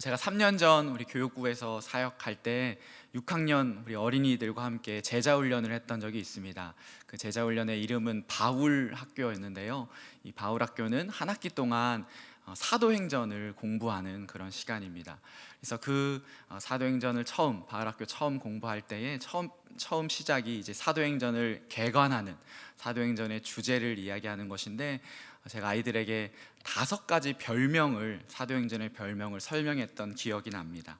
제가 3년 전 우리 교육부에서 사역할 때 6학년 우리 어린이들과 함께 제자 훈련을 했던 적이 있습니다. 그 제자 훈련의 이름은 바울 학교였는데요. 이 바울 학교는 한 학기 동안 어, 사도행전을 공부하는 그런 시간입니다. 그래서 그 어, 사도행전을 처음 바울 학교 처음 공부할 때에 처음 처음 시작이 이제 사도행전을 개관하는 사도행전의 주제를 이야기하는 것인데 제가 아이들에게 다섯 가지 별명을 사도행전의 별명을 설명했던 기억이 납니다.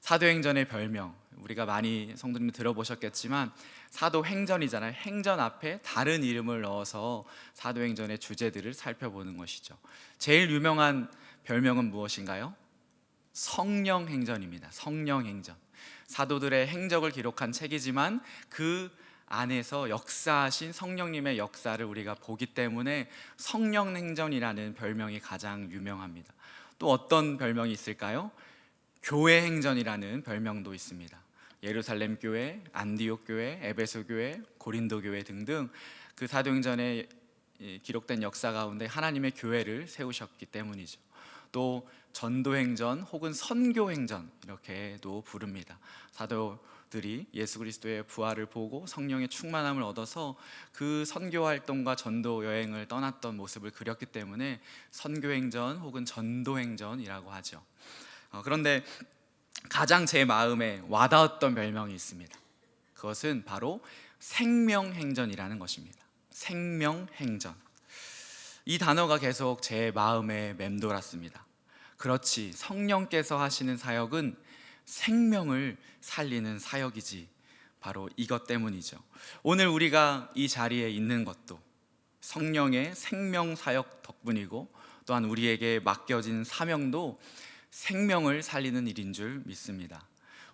사도행전의 별명 우리가 많이 성도님 들어보셨겠지만 사도행전이잖아요. 행전 앞에 다른 이름을 넣어서 사도행전의 주제들을 살펴보는 것이죠. 제일 유명한 별명은 무엇인가요? 성령행전입니다. 성령행전. 사도들의 행적을 기록한 책이지만 그 안에서 역사하신 성령님의 역사를 우리가 보기 때문에 성령 행전이라는 별명이 가장 유명합니다. 또 어떤 별명이 있을까요? 교회 행전이라는 별명도 있습니다. 예루살렘 교회, 안디옥 교회, 에베소 교회, 고린도 교회 등등 그 사도행전에 이 기록된 역사 가운데 하나님의 교회를 세우셨기 때문이죠. 또 전도행전 혹은 선교행전 이렇게도 부릅니다. 사도 들이 예수 그리스도의 부활을 보고 성령의 충만함을 얻어서 그 선교 활동과 전도 여행을 떠났던 모습을 그렸기 때문에 선교 행전 혹은 전도 행전이라고 하죠. 어, 그런데 가장 제 마음에 와닿았던 별명이 있습니다. 그것은 바로 생명 행전이라는 것입니다. 생명 행전. 이 단어가 계속 제 마음에 맴돌았습니다. 그렇지, 성령께서 하시는 사역은 생명을 살리는 사역이지. 바로 이것 때문이죠. 오늘 우리가 이 자리에 있는 것도 성령의 생명 사역 덕분이고 또한 우리에게 맡겨진 사명도 생명을 살리는 일인 줄 믿습니다.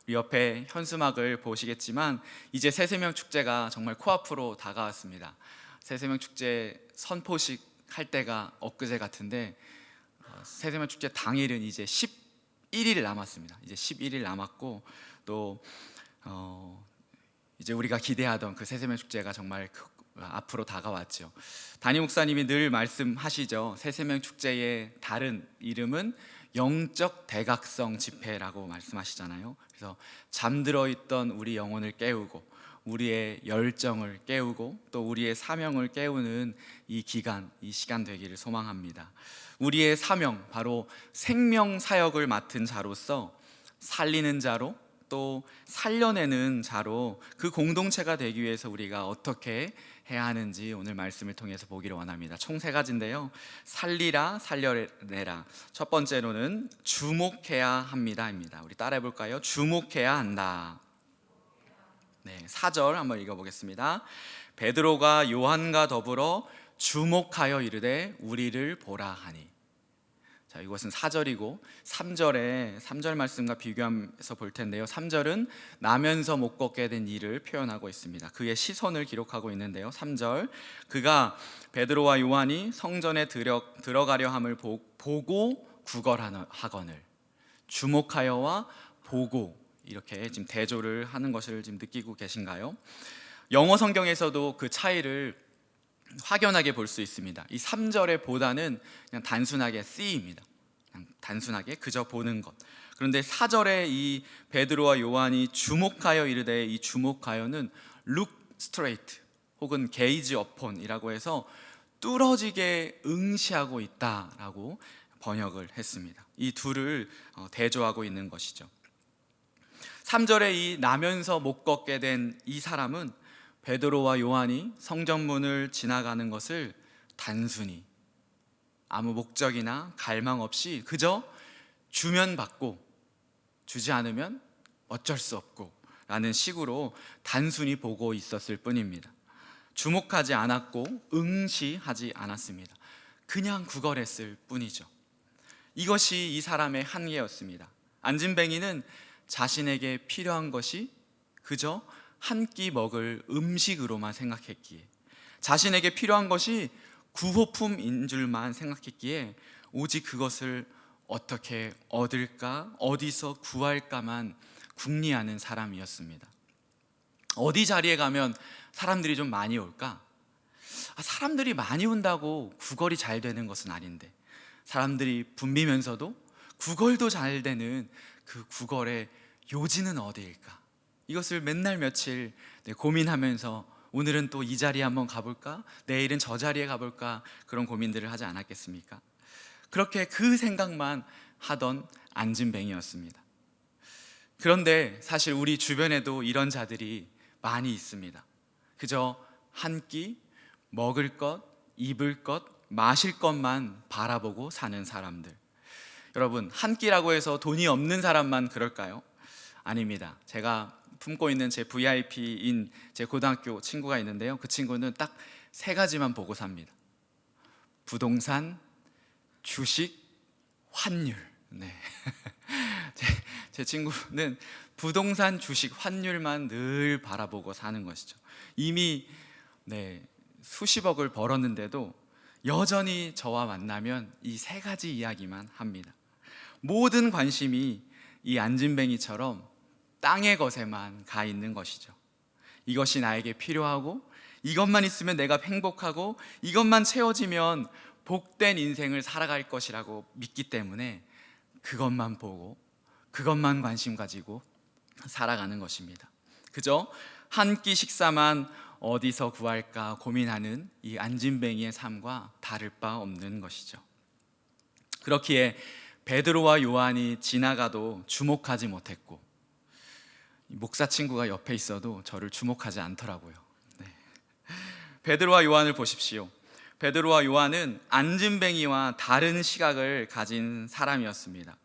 우리 옆에 현수막을 보시겠지만 이제 새세명 축제가 정말 코앞으로 다가왔습니다. 새세명 축제 선포식 할 때가 엊그제 같은데 어, 새세명 축제 당일은 이제 11일 남았습니다. 이제 11일 남았고 또 어, 이제 우리가 기대하던 그 새세명 축제가 정말 그- 앞으로 다가왔죠. 담임 목사님이 늘 말씀하시죠. 새세명 축제의 다른 이름은 영적 대각성 집회라고 말씀하시잖아요. 그래서 잠들어 있던 우리 영혼을 깨우고 우리의 열정을 깨우고 또 우리의 사명을 깨우는 이 기간, 이 시간 되기를 소망합니다. 우리의 사명 바로 생명 사역을 맡은 자로서 살리는 자로 또 살려내는 자로 그 공동체가 되기 위해서 우리가 어떻게 해야 하는지 오늘 말씀을 통해서 보기를 원합니다. 총 세 가지인데요. 살리라, 살려내라. 첫 번째로는 주목해야 합니다입니다. 우리 따라해 볼까요? 주목해야 한다. 네, 4절 한번 읽어 보겠습니다. 베드로가 요한과 더불어 주목하여 이르되 우리를 보라 하니. 자, 이것은 4절이고 3절에 3절 말씀과 비교하면서 볼 텐데요. 3절은 나면서 못 걷게 된 일을 표현하고 있습니다. 그의 시선을 기록하고 있는데요. 3절 그가 베드로와 요한이 성전에 들여, 들어가려 함을 보, 보고 구걸하거늘 주목하여와 보고 이렇게 지금 대조를 하는 것을 지금 느끼고 계신가요? 영어 성경에서도 그 차이를 확연하게 볼 수 있습니다. 이 3절의 보다는 그냥 단순하게 see입니다. 그냥 단순하게 그저 보는 것. 그런데 4절에 이 베드로와 요한이 주목하여 이르되 이 주목하여는 look straight 혹은 gaze upon이라고 해서 뚫어지게 응시하고 있다라고 번역을 했습니다. 이 둘을 어, 대조하고 있는 것이죠. 3절에 이 나면서 못 걷게 된 이 사람은 베드로와 요한이 성전문을 지나가는 것을 단순히 아무 목적이나 갈망 없이 그저 주면 받고 주지 않으면 어쩔 수 없고 라는 식으로 단순히 보고 있었을 뿐입니다. 주목하지 않았고 응시하지 않았습니다. 그냥 구걸했을 뿐이죠. 이것이 이 사람의 한계였습니다. 안진뱅이는 자신에게 필요한 것이 그저 한 끼 먹을 음식으로만 생각했기에 자신에게 필요한 것이 구호품인 줄만 생각했기에 오직 그것을 어떻게 얻을까 어디서 구할까만 궁리하는 사람이었습니다. 어디 자리에 가면 사람들이 좀 많이 올까? 아, 사람들이 많이 온다고 구걸이 잘 되는 것은 아닌데 사람들이 붐비면서도 구걸도 잘 되는 그 구걸의 요지는 어디일까? 이것을 맨날 며칠 네, 고민하면서 오늘은 또 이 자리에 한번 가볼까? 내일은 저 자리에 가볼까? 그런 고민들을 하지 않았겠습니까? 그렇게 그 생각만 하던 안진뱅이였습니다. 그런데 사실 우리 주변에도 이런 자들이 많이 있습니다. 그저 한 끼 먹을 것, 입을 것, 마실 것만 바라보고 사는 사람들. 여러분, 한 끼라고 해서 돈이 없는 사람만 그럴까요? 아닙니다. 제가 품고 있는 제 VIP인 제 고등학교 친구가 있는데요. 그 친구는 딱 세 가지만 보고 삽니다. 부동산, 주식, 환율. 네. 제, 제 친구는 부동산, 주식, 환율만 늘 바라보고 사는 것이죠. 이미 네, 수십억을 벌었는데도 여전히 저와 만나면 이 세 가지 이야기만 합니다. 모든 관심이 이 안진뱅이처럼 땅의 것에만 가 있는 것이죠. 이것이 나에게 필요하고 이것만 있으면 내가 행복하고 이것만 채워지면 복된 인생을 살아갈 것이라고 믿기 때문에 그것만 보고 그것만 관심 가지고 살아가는 것입니다. 그저 한 끼 식사만 어디서 구할까 고민하는 이 안진뱅이의 삶과 다를 바 없는 것이죠. 그렇기에 베드로와 요한이 지나가도 주목하지 못했고 목사 친구가 옆에 있어도 저를 주목하지 않더라고요. 네. 베드로와 요한을 보십시오. 베드로와 요한은 안진뱅이와 다른 시각을 가진 사람이었습니다.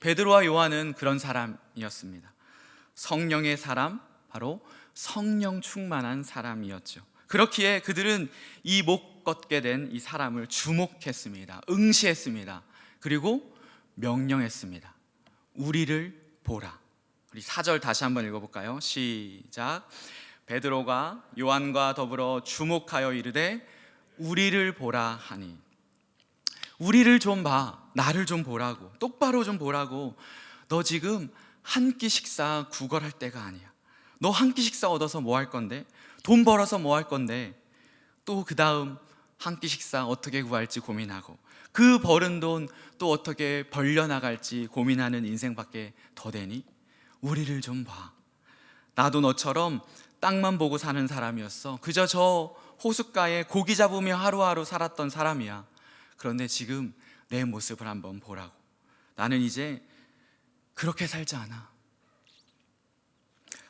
베드로와 요한은 그런 사람이었습니다. 성령의 사람, 바로 성령 충만한 사람이었죠. 그렇기에 그들은 이 못 걷게 된 이 사람을 주목했습니다. 응시했습니다. 그리고 명령했습니다. 우리를 보라. 우리 4절 다시 한번 읽어볼까요? 시작. 베드로가 요한과 더불어 주목하여 이르되 우리를 보라 하니 우리를 좀 봐. 나를 좀 보라고. 똑바로 좀 보라고. 너 지금 한 끼 식사 구걸할 때가 아니야. 너 한 끼 식사 얻어서 뭐 할 건데? 돈 벌어서 뭐 할 건데? 또 그 다음 한 끼 식사 어떻게 구할지 고민하고 그 벌은 돈또 어떻게 벌려나갈지 고민하는 인생밖에 더 되니? 우리를 좀 봐. 나도 너처럼 땅만 보고 사는 사람이었어. 그저 저 호숫가에 고기 잡으며 하루하루 살았던 사람이야. 그런데 지금 내 모습을 한번 보라고. 나는 이제 그렇게 살지 않아.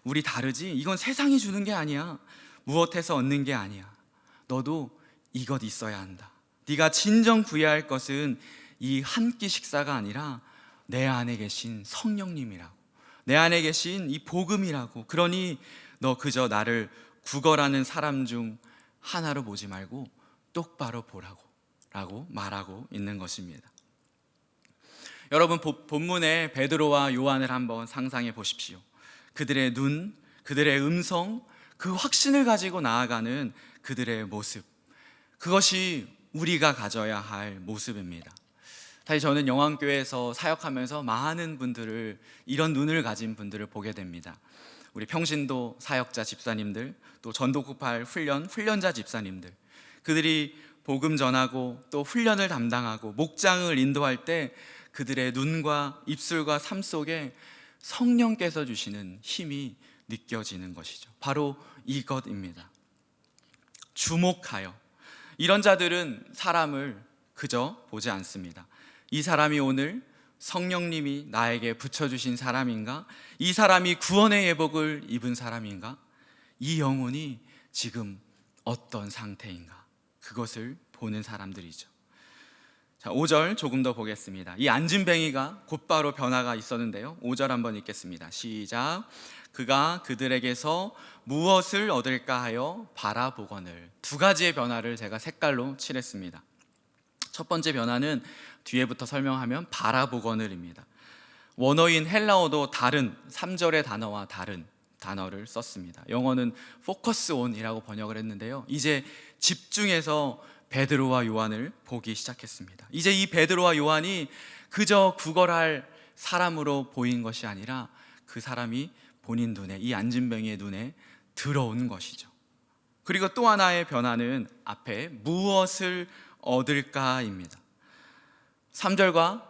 우리 다르지? 이건 세상이 주는 게 아니야. 무엇해서 얻는 게 아니야. 너도 이것 있어야 한다. 네가 진정 구해야 할 것은 이 한 끼 식사가 아니라 내 안에 계신 성령님이라고. 내 안에 계신 이 복음이라고. 그러니 너 그저 나를 구걸하는 사람 중 하나로 보지 말고 똑바로 보라고 라고 말하고 있는 것입니다. 여러분 보- 본문의 베드로와 요한을 한번 상상해 보십시오. 그들의 눈, 그들의 음성, 그 확신을 가지고 나아가는 그들의 모습. 그것이 우리가 가져야 할 모습입니다. 사실 저는 영왕교회에서 사역하면서 많은 분들을 이런 눈을 가진 분들을 보게 됩니다. 우리 평신도 사역자 집사님들, 또 전도국팔 훈련 훈련자 집사님들, 그들이 복음 전하고 또 훈련을 담당하고 목장을 인도할 때 그들의 눈과 입술과 삶 속에 성령께서 주시는 힘이 느껴지는 것이죠. 바로 이것입니다. 주목하여 이런 자들은 사람을 그저 보지 않습니다. 이 사람이 오늘 성령님이 나에게 붙여주신 사람인가? 이 사람이 구원의 예복을 입은 사람인가? 이 영혼이 지금 어떤 상태인가? 그것을 보는 사람들이죠. 자, 5절 조금 더 보겠습니다. 이 안진뱅이가 곧바로 변화가 있었는데요. 5절 한번 읽겠습니다. 시작. 그가 그들에게서 무엇을 얻을까 하여 바라보거늘. 두 가지의 변화를 제가 색깔로 칠했습니다. 첫 번째 변화는 뒤에부터 설명하면 바라보거늘입니다. 원어인 헬라어도 다른 3절의 단어와 다른 단어를 썼습니다. 영어는 focus on이라고 번역을 했는데요. 이제 집중해서 베드로와 요한을 보기 시작했습니다. 이제 이 베드로와 요한이 그저 구걸할 사람으로 보인 것이 아니라 그 사람이 본인 눈에 이 안진병의 눈에 들어온 것이죠. 그리고 또 하나의 변화는 앞에 무엇을 얻을까입니다. 3절과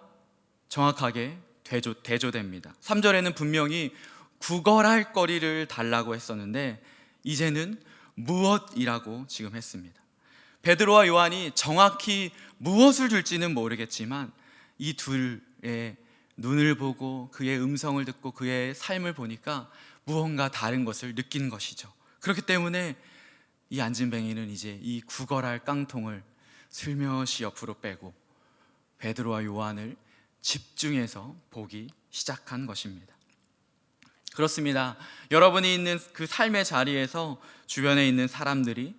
정확하게 대조, 대조됩니다. 3절에는 분명히 구걸할 거리를 달라고 했었는데 이제는 무엇이라고 지금 했습니다. 베드로와 요한이 정확히 무엇을 줄지는 모르겠지만 이 둘의 눈을 보고 그의 음성을 듣고 그의 삶을 보니까 무언가 다른 것을 느낀 것이죠. 그렇기 때문에 이 안진뱅이는 이제 이 구걸할 깡통을 슬며시 옆으로 빼고 베드로와 요한을 집중해서 보기 시작한 것입니다. 그렇습니다. 여러분이 있는 그 삶의 자리에서 주변에 있는 사람들이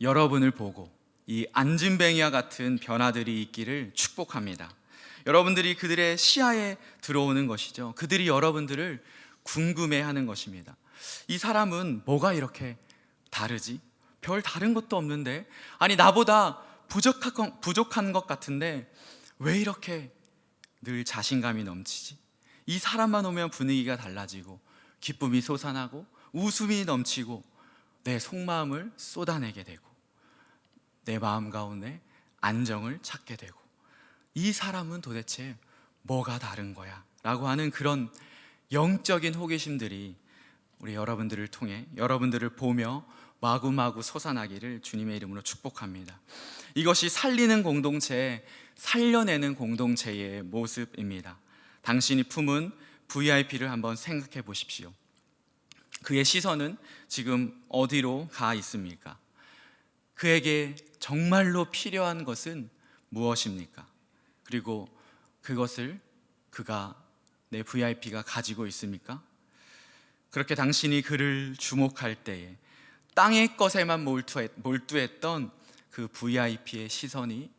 여러분을 보고 이 안진뱅이와 같은 변화들이 있기를 축복합니다. 여러분들이 그들의 시야에 들어오는 것이죠. 그들이 여러분들을 궁금해 하는 것입니다. 이 사람은 뭐가 이렇게 다르지? 별 다른 것도 없는데? 아니, 나보다 부족한, 부족한 것 같은데 왜 이렇게 늘 자신감이 넘치지? 이 사람만 오면 분위기가 달라지고 기쁨이 솟아나고 웃음이 넘치고 내 속마음을 쏟아내게 되고 내 마음 가운데 안정을 찾게 되고 이 사람은 도대체 뭐가 다른 거야? 라고 하는 그런 영적인 호기심들이 우리 여러분들을 통해 여러분들을 보며 마구마구 솟아나기를 주님의 이름으로 축복합니다. 이것이 살리는 공동체, 살려내는 공동체의 모습입니다. 당신이 품은 VIP를 한번 생각해 보십시오. 그의 시선은 지금 어디로 가 있습니까? 그에게 정말로 필요한 것은 무엇입니까? 그리고 그것을 그가 내 VIP가 가지고 있습니까? 그렇게 당신이 그를 주목할 때에 땅의 것에만 몰두했, 던 그 VIP의 시선이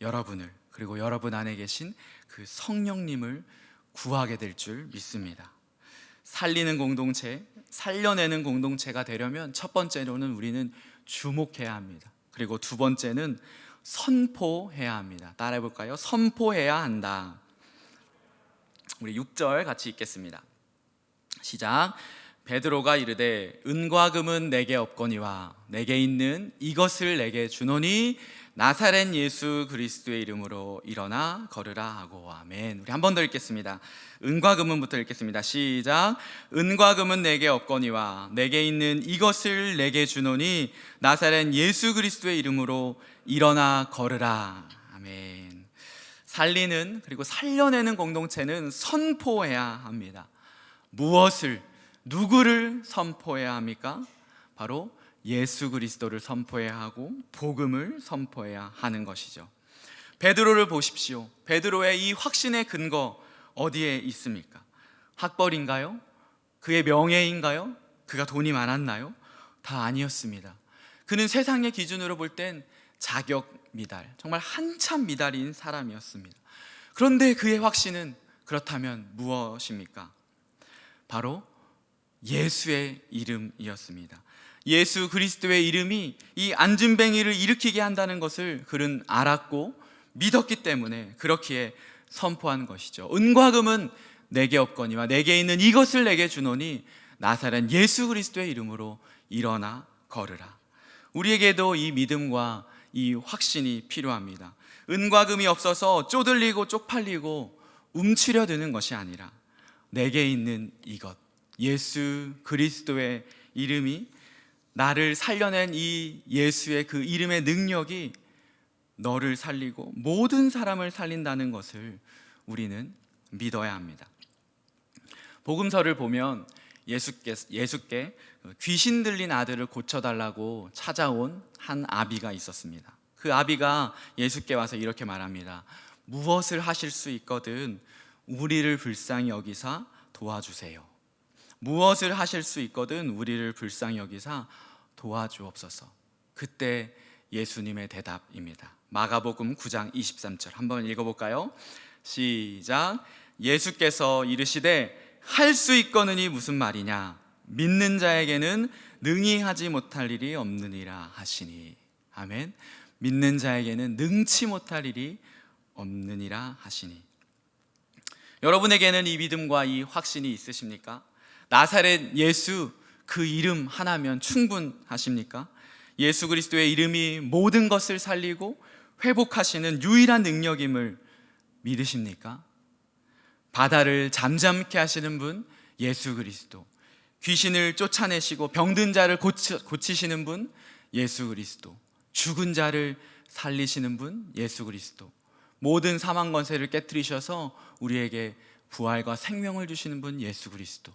여러분을 그리고 여러분 안에 계신 그 성령님을 구하게 될 줄 믿습니다. 살리는 공동체, 살려내는 공동체가 되려면 첫 번째로는 우리는 주목해야 합니다. 그리고 두 번째는 선포해야 합니다. 따라해 볼까요? 선포해야 한다. 우리 6절 같이 읽겠습니다. 시작. 베드로가 이르되 은과 금은 내게 없거니와 내게 있는 이것을 내게 주노니 나사렛 예수 그리스도의 이름으로 일어나 걸으라 하고 아멘. 우리 한 번 더 읽겠습니다. 은과 금은부터 읽겠습니다. 시작. 은과 금은 내게 없거니와 내게 있는 이것을 내게 주노니 나사렛 예수 그리스도의 이름으로 일어나 걸으라. 아멘. 살리는 그리고 살려내는 공동체는 선포해야 합니다. 무엇을 누구를 선포해야 합니까? 바로 예수 그리스도를 선포해야 하고 복음을 선포해야 하는 것이죠. 베드로를 보십시오. 베드로의 이 확신의 근거 어디에 있습니까? 학벌인가요? 그의 명예인가요? 그가 돈이 많았나요? 다 아니었습니다. 그는 세상의 기준으로 볼 땐 자격 미달, 정말 한참 미달인 사람이었습니다. 그런데 그의 확신은 그렇다면 무엇입니까? 바로 예수의 이름이었습니다. 예수 그리스도의 이름이 이 안진뱅이를 일으키게 한다는 것을 그는 알았고 믿었기 때문에 그렇기에 선포한 것이죠. 은과 금은 내게 없거니와 내게 있는 이것을 내게 주노니 나사렛 예수 그리스도의 이름으로 일어나 걸으라. 우리에게도 이 믿음과 이 확신이 필요합니다. 은과 금이 없어서 쪼들리고 쪽팔리고 움츠려 드는 것이 아니라 내게 있는 이것 예수 그리스도의 이름이 나를 살려낸 이 예수의 그 이름의 능력이 너를 살리고 모든 사람을 살린다는 것을 우리는 믿어야 합니다. 복음서를 보면 예수께, 예수께 귀신 들린 아들을 고쳐달라고 찾아온 한 아비가 있었습니다. 그 아비가 예수께 와서 이렇게 말합니다. 무엇을 하실 수 있거든 우리를 불쌍히 여기사 도와주세요. 무엇을 하실 수 있거든 우리를 불쌍히 여기사 도와주옵소서. 그때 예수님의 대답입니다. 마가복음 9장 23절 한번 읽어볼까요? 시작. 예수께서 이르시되 할 수 있거느니 무슨 말이냐? 믿는 자에게는 능히 하지 못할 일이 없느니라 하시니. 아멘. 믿는 자에게는 능치 못할 일이 없느니라 하시니. 여러분에게는 이 믿음과 이 확신이 있으십니까? 나사렛 예수 그 이름 하나면 충분하십니까? 예수 그리스도의 이름이 모든 것을 살리고 회복하시는 유일한 능력임을 믿으십니까? 바다를 잠잠케 하시는 분 예수 그리스도. 귀신을 쫓아내시고 병든 자를 고치, 고치시는 분 예수 그리스도. 죽은 자를 살리시는 분 예수 그리스도. 모든 사망 권세를 깨뜨리셔서 우리에게 부활과 생명을 주시는 분 예수 그리스도.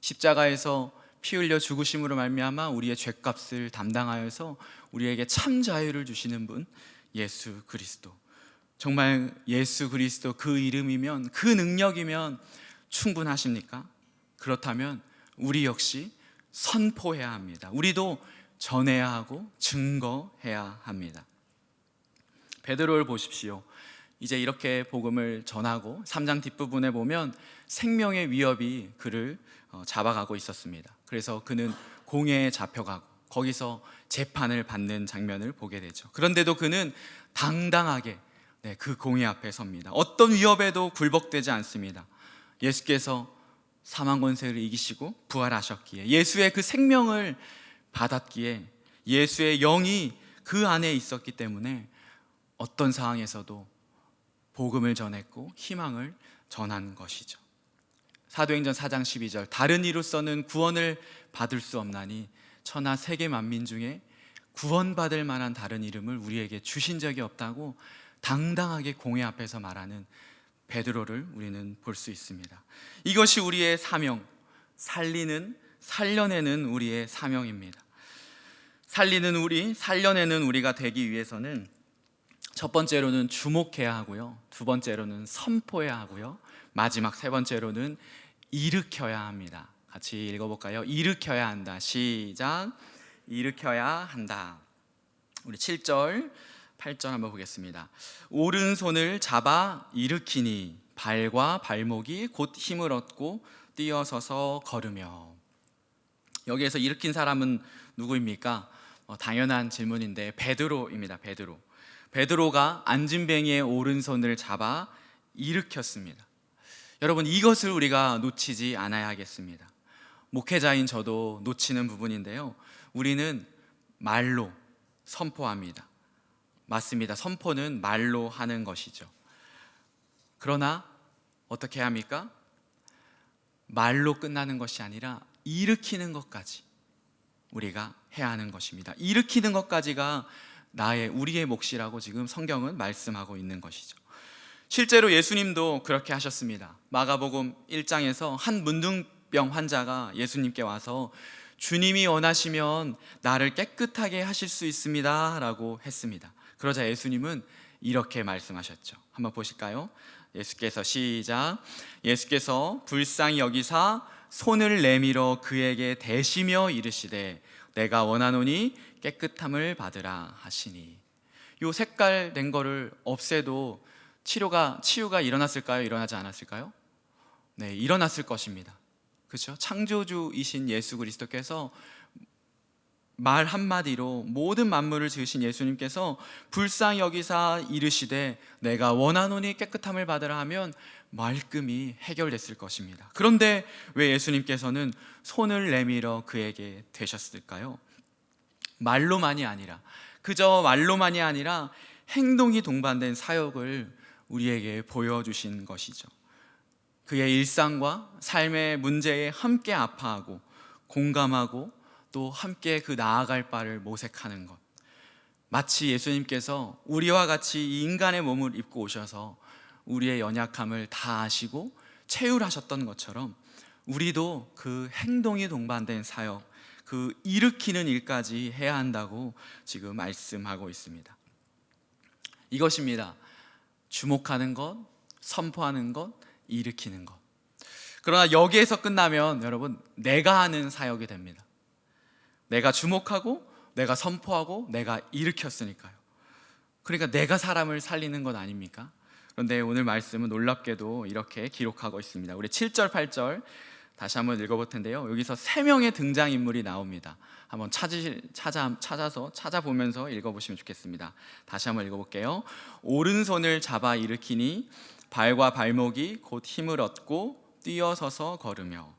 십자가에서 피 흘려 죽으심으로 말미암아 우리의 죄값을 담당하여서 우리에게 참 자유를 주시는 분 예수 그리스도. 정말 예수 그리스도 그 이름이면 그 능력이면 충분하십니까? 그렇다면 우리 역시 선포해야 합니다. 우리도 전해야 하고 증거해야 합니다. 베드로를 보십시오. 이제 이렇게 복음을 전하고 3장 뒷부분에 보면 생명의 위협이 그를 어, 잡아가고 있었습니다. 그래서 그는 공회에 잡혀가고 거기서 재판을 받는 장면을 보게 되죠. 그런데도 그는 당당하게 네, 그 공회 앞에 섭니다. 어떤 위협에도 굴복되지 않습니다. 예수께서 사망 권세를 이기시고 부활하셨기에 예수의 그 생명을 받았기에 예수의 영이 그 안에 있었기 때문에 어떤 상황에서도 복음을 전했고 희망을 전한 것이죠. 사도행전 4장 12절 다른 이로서는 구원을 받을 수 없나니 천하 세계 만민 중에 구원받을 만한 다른 이름을 우리에게 주신 적이 없다고 당당하게 공회 앞에서 말하는 베드로를 우리는 볼 수 있습니다. 이것이 우리의 사명, 살리는 살려내는 우리의 사명입니다. 살리는 우리, 살려내는 우리가 되기 위해서는 첫 번째로는 주목해야 하고요. 두 번째로는 선포해야 하고요. 마지막 세 번째로는 일으켜야 합니다. 같이 읽어볼까요? 일으켜야 한다. 시작. 일으켜야 한다. 우리 7절, 8절 한번 보겠습니다. 오른손을 잡아 일으키니 발과 발목이 곧 힘을 얻고 뛰어서서 걸으며 여기에서 일으킨 사람은 누구입니까? 어, 당연한 질문인데 베드로입니다. 베드로. 베드로가 안진뱅이의 오른손을 잡아 일으켰습니다. 여러분 이것을 우리가 놓치지 않아야 하겠습니다. 목회자인 저도 놓치는 부분인데요. 우리는 말로 선포합니다. 맞습니다. 선포는 말로 하는 것이죠. 그러나 어떻게 합니까? 말로 끝나는 것이 아니라 일으키는 것까지 우리가 해야 하는 것입니다. 일으키는 것까지가 나의 우리의 몫이라고 지금 성경은 말씀하고 있는 것이죠. 실제로 예수님도 그렇게 하셨습니다. 마가복음 1장에서 한 문둥병 환자가 예수님께 와서 주님이 원하시면 나를 깨끗하게 하실 수 있습니다 라고 했습니다. 그러자 예수님은 이렇게 말씀하셨죠. 한번 보실까요? 예수께서 시작. 예수께서 불쌍히 여기사 손을 내밀어 그에게 대시며 이르시되 내가 원하노니 깨끗함을 받으라 하시니. 요 색깔 된 거를 없애도 치료가 치유가 일어났을까요? 일어나지 않았을까요? 네, 일어났을 것입니다. 그렇죠? 창조주이신 예수 그리스도께서 말 한마디로 모든 만물을 지으신 예수님께서 불쌍히 여기사 이르시되 내가 원하노니 깨끗함을 받으라 하면 말끔히 해결됐을 것입니다. 그런데 왜 예수님께서는 손을 내밀어 그에게 되셨을까요? 말로만이 아니라 그저 말로만이 아니라 행동이 동반된 사역을 우리에게 보여주신 것이죠. 그의 일상과 삶의 문제에 함께 아파하고 공감하고 또 함께 그 나아갈 바를 모색하는 것. 마치 예수님께서 우리와 같이 이 인간의 몸을 입고 오셔서 우리의 연약함을 다 아시고 체휼하셨던 것처럼 우리도 그 행동이 동반된 사역, 그 일으키는 일까지 해야 한다고 지금 말씀하고 있습니다. 이것입니다. 주목하는 것, 선포하는 것, 일으키는 것. 그러나 여기에서 끝나면 여러분 내가 하는 사역이 됩니다. 내가 주목하고 내가 선포하고 내가 일으켰으니까요. 그러니까 내가 사람을 살리는 것 아닙니까? 그런데 오늘 말씀은 놀랍게도 이렇게 기록하고 있습니다. 우리 7절, 8절 다시 한번 읽어볼 텐데요. 여기서 세 명의 등장 인물이 나옵니다. 한번 찾으, 찾아 찾아서 찾아보면서 읽어보시면 좋겠습니다. 다시 한번 읽어볼게요. 오른손을 잡아 일으키니 발과 발목이 곧 힘을 얻고 뛰어서서 걸으며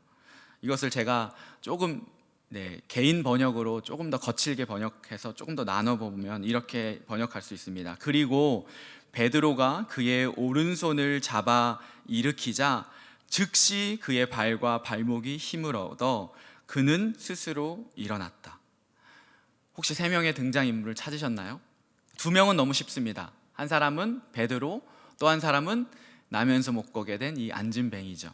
이것을 제가 조금 네, 개인 번역으로 조금 더 거칠게 번역해서 조금 더 나눠 보면 이렇게 번역할 수 있습니다. 그리고 베드로가 그의 오른손을 잡아 일으키자 즉시 그의 발과 발목이 힘을 얻어 그는 스스로 일어났다. 혹시 세 명의 등장 인물을 찾으셨나요? 두 명은 너무 쉽습니다. 한 사람은 베드로, 또 한 사람은 나면서 못 거게 된 이 안진뱅이죠.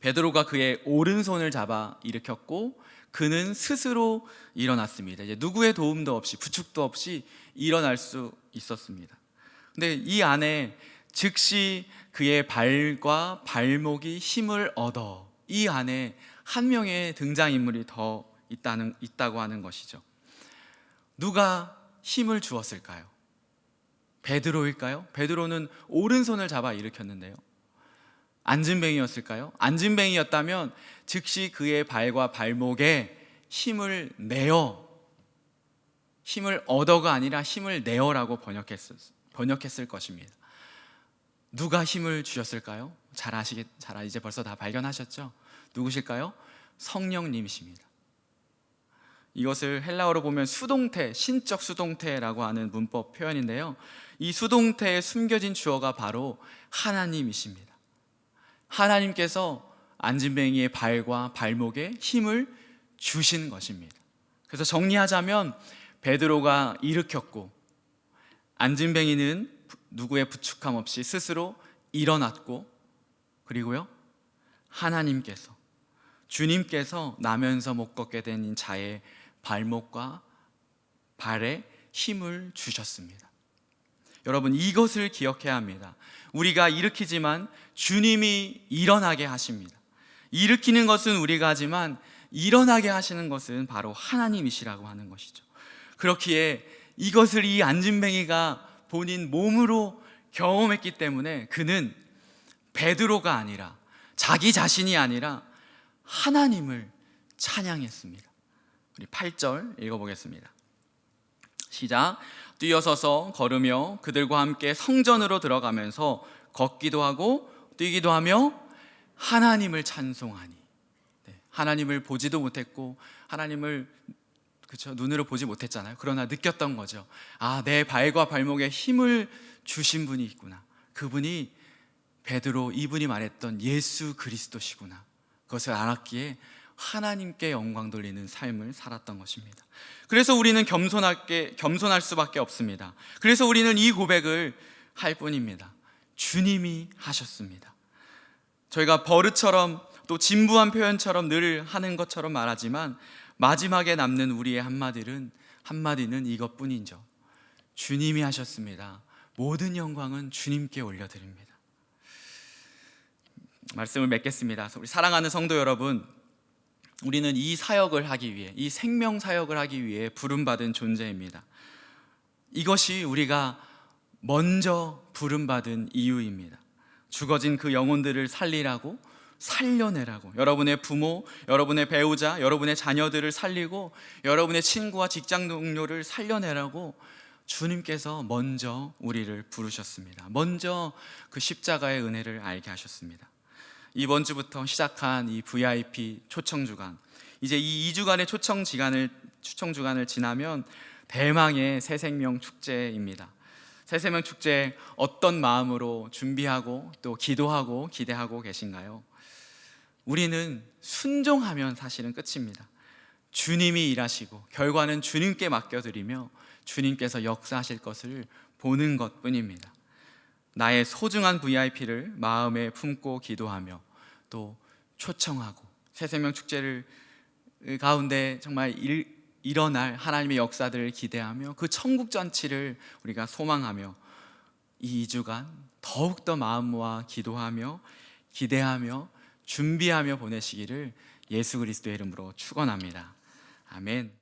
베드로가 그의 오른손을 잡아 일으켰고 그는 스스로 일어났습니다. 이제 누구의 도움도 없이 부축도 없이 일어날 수 있었습니다. 근데 이 안에 즉시 그의 발과 발목이 힘을 얻어 이 안에 한 명의 등장 인물이 더 있다는 있다고 하는 것이죠. 누가 힘을 주었을까요? 베드로일까요? 베드로는 오른손을 잡아 일으켰는데요. 안진뱅이였을까요? 안진뱅이였다면 즉시 그의 발과 발목에 힘을 내어 힘을 얻어가 아니라 힘을 내어라고 번역했을, 번역했을 것입니다. 누가 힘을 주셨을까요? 잘 아시겠, 잘 이제 벌써 다 발견하셨죠? 누구실까요? 성령님이십니다. 이것을 헬라어로 보면 수동태, 신적 수동태라고 하는 문법 표현인데요. 이 수동태에 숨겨진 주어가 바로 하나님이십니다. 하나님께서 안진뱅이의 발과 발목에 힘을 주신 것입니다. 그래서 정리하자면 베드로가 일으켰고 안진뱅이는 누구의 부축함 없이 스스로 일어났고 그리고요 하나님께서 주님께서 나면서 못 걷게 된 자의 발목과 발에 힘을 주셨습니다. 여러분 이것을 기억해야 합니다. 우리가 일으키지만 주님이 일어나게 하십니다. 일으키는 것은 우리가 하지만 일어나게 하시는 것은 바로 하나님이시라고 하는 것이죠. 그렇기에 이것을 이 안진뱅이가 본인 몸으로 경험했기 때문에 그는 베드로가 아니라 자기 자신이 아니라 하나님을 찬양했습니다. 우리 8절 읽어보겠습니다. 시작. 뛰어서서 걸으며 그들과 함께 성전으로 들어가면서 걷기도 하고 뛰기도 하며 하나님을 찬송하니. 네, 하나님을 보지도 못했고 하나님을 그쵸 눈으로 보지 못했잖아요. 그러나 느꼈던 거죠. 아, 내 발과 발목에 힘을 주신 분이 있구나. 그분이 베드로 이분이 말했던 예수 그리스도시구나. 그것을 알았기에 하나님께 영광 돌리는 삶을 살았던 것입니다. 그래서 우리는 겸손하게 겸손할 수밖에 없습니다. 그래서 우리는 이 고백을 할 뿐입니다. 주님이 하셨습니다. 저희가 버릇처럼 또 진부한 표현처럼 늘 하는 것처럼 말하지만 마지막에 남는 우리의 한마디는 한마디는 이것뿐이죠. 주님이 하셨습니다. 모든 영광은 주님께 올려드립니다. 말씀을 맺겠습니다. 우리 사랑하는 성도 여러분, 우리는 이 사역을 하기 위해, 이 생명 사역을 하기 위해 부름받은 존재입니다. 이것이 우리가 먼저 부름받은 이유입니다. 죽어진 그 영혼들을 살리라고, 살려내라고. 여러분의 부모, 여러분의 배우자, 여러분의 자녀들을 살리고, 여러분의 친구와 직장 동료를 살려내라고 주님께서 먼저 우리를 부르셨습니다. 먼저 그 십자가의 은혜를 알게 하셨습니다. 이번 주부터 시작한 이 VIP 초청 주간 이제 이 2주간의 초청 기간을 초청 주간을 지나면 대망의 새 생명 축제입니다. 새 생명 축제 어떤 마음으로 준비하고 또 기도하고 기대하고 계신가요? 우리는 순종하면 사실은 끝입니다. 주님이 일하시고 결과는 주님께 맡겨드리며 주님께서 역사하실 것을 보는 것 뿐입니다. 나의 소중한 VIP를 마음에 품고 기도하며 또 초청하고 새생명 축제를 가운데 정말 일, 일어날 하나님의 역사들을 기대하며 그 천국 잔치를 우리가 소망하며 이 2주간 더욱더 마음과 기도하며 기대하며 준비하며 보내시기를 예수 그리스도의 이름으로 축원합니다. 아멘.